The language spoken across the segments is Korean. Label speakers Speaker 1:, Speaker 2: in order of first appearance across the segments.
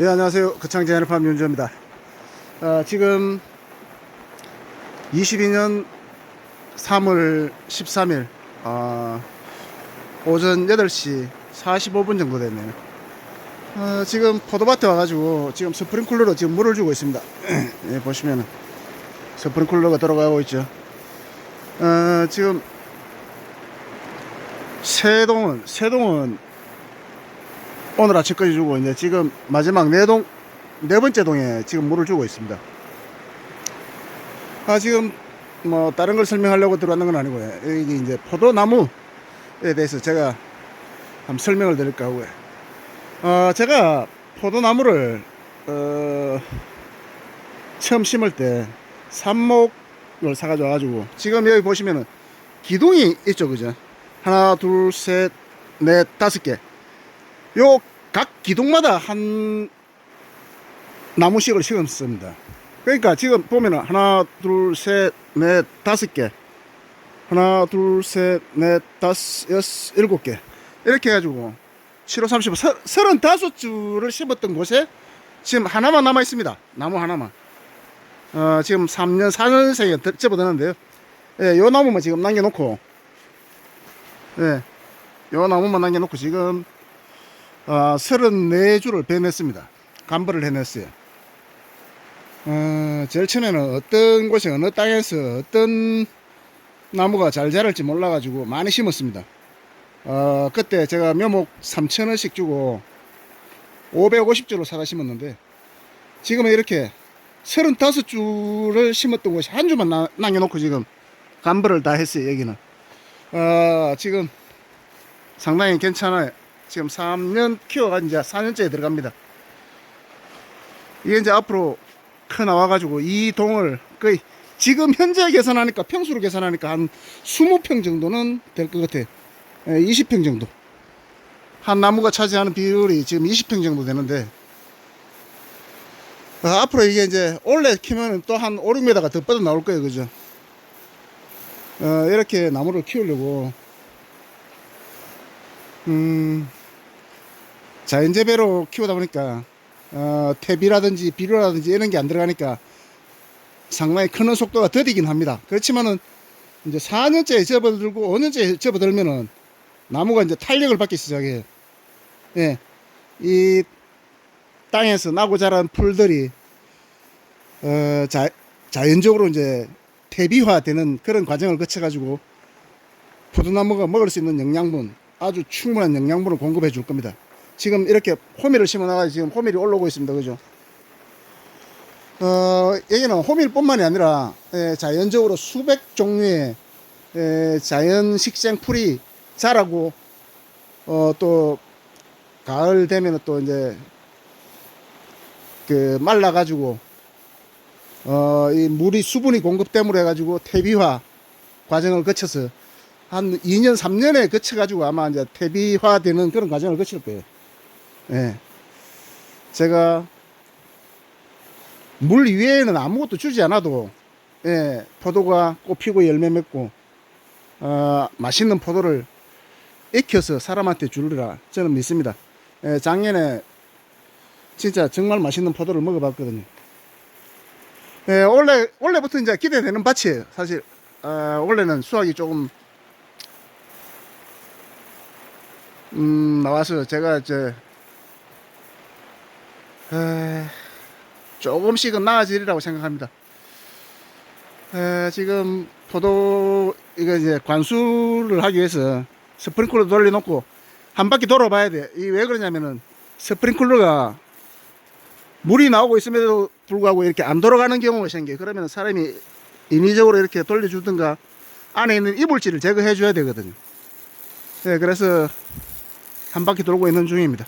Speaker 1: 예, 안녕하세요. 거창제 해널팜 윤주입니다. 아, 지금 22년 3월 13일, 아, 오전 8시 45분 정도 됐네요. 아, 지금 포도밭에 와가지고 지금 스프링쿨러로 지금 물을 주고 있습니다. 예, 보시면은 스프링쿨러가 돌아가고 있죠. 어, 지금 세동은, 세동은 오늘 아침까지 주고 이제 지금 마지막 네 동, 네 번째 동에 지금 물을 주고 있습니다. 아, 지금 뭐 다른 걸 설명하려고 들어왔는 건 아니고요. 여기 이제 포도나무에 대해서 제가 한번 설명을 드릴까 하고요. 어, 제가 포도나무를, 어, 처음 심을 때 삽목을 사가지고 와가지고 지금 여기 보시면은 기둥이 있죠, 그죠? 하나, 둘, 셋, 넷, 다섯 개. 요 각 기둥마다 한 나무씩을 심었습니다. 그러니까 지금 보면은 하나, 둘, 셋, 넷, 다섯 개. 하나, 둘, 셋, 넷, 다섯, 여섯, 일곱 개. 이렇게 해가지고 7호 30, 서른다섯 줄을 심었던 곳에 지금 하나만 남아 있습니다. 나무 하나만. 어, 지금 3년, 4년생에 접어드는데요. 예, 요 나무만 지금 남겨놓고, 예, 요 나무만 남겨놓고 지금 어, 34줄을 베냈습니다. 감벌을 해냈어요. 어, 제일 처음에는 어떤 곳에 어느 땅에서 어떤 나무가 잘 자랄지 몰라가지고 많이 심었습니다. 어, 그때 제가 묘목 3,000원씩 주고 550줄을 사다 심었는데 지금은 이렇게 35줄을 심었던 곳이 한 주만 나- 남겨놓고 지금 감벌을 다 했어요, 여기는. 어, 지금 상당히 괜찮아요. 지금 3년 키워가 이제 4년째에 들어갑니다. 이게 이제 앞으로 커 나와가지고 이 동을 거의 지금 현재 계산하니까 평수로 계산하니까 한 20평 정도는 될 것 같아요. 20평 정도. 한 나무가 차지하는 비율이 지금 20평 정도 되는데 어, 앞으로 이게 이제 올해 키면 또 한 5, 6m가 더 뻗어 나올 거예요. 그죠? 어, 이렇게 나무를 키우려고 음, 자연재배로 키우다 보니까 어, 퇴비라든지 비료라든지 이런 게 안 들어가니까 상당히 크는 속도가 더디긴 합니다. 그렇지만은 이제 4년째 접어들고 5년째 접어들면은 나무가 이제 탄력을 받기 시작해요. 예. 이 땅에서 나고 자란 풀들이 어, 자, 자연적으로 이제 퇴비화되는 그런 과정을 거쳐가지고 포도나무가 먹을 수 있는 영양분 아주 충분한 영양분을 공급해 줄 겁니다. 지금 이렇게 호미를 심어 나가 지금 호밀이 올라오고 있습니다. 그죠? 어, 여기는 호밀뿐만이 아니라 예, 자연적으로 수백 종류의 예, 자연 식생 풀이 자라고 어, 또 가을 되면은 또 이제 그 말라 가지고 어, 이 물이 수분이 공급 때문에 해가지고 퇴비화 과정을 거쳐서 한 2년, 3년에 거쳐가지고 아마 이제 퇴비화되는 그런 과정을 거칠 거예요. 예. 제가 물 위에는 아무것도 주지 않아도 예, 포도가 꽃피고 열매 맺고 어, 맛있는 포도를 익혀서 사람한테 주리라 저는 믿습니다. 예, 작년에 진짜 정말 맛있는 포도를 먹어봤거든요. 예, 원래 원래부터 이제 기대되는 밭이에요. 사실 어, 원래는 수확이 조금 음, 나와서 제가 이제 에, 조금씩은 나아지리라고 생각합니다. 에, 지금 포도 이거 이제 관수를 하기 위해서 스프링클러 돌려놓고 한 바퀴 돌아봐야 돼. 이 왜 그러냐면은 스프링클러가 물이 나오고 있음에도 불구하고 이렇게 안 돌아가는 경우가 생겨요. 그러면 사람이 인위적으로 이렇게 돌려주든가 안에 있는 이물질을 제거해 줘야 되거든요. 네, 그래서 한 바퀴 돌고 있는 중입니다.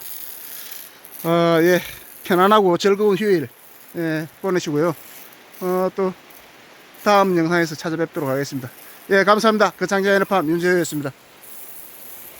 Speaker 1: 어, 예, 편안하고 즐거운 휴일 예, 보내시고요. 어, 또 다음 영상에서 찾아뵙도록 하겠습니다. 예, 감사합니다. 거창자 에너팜 윤재호였습니다.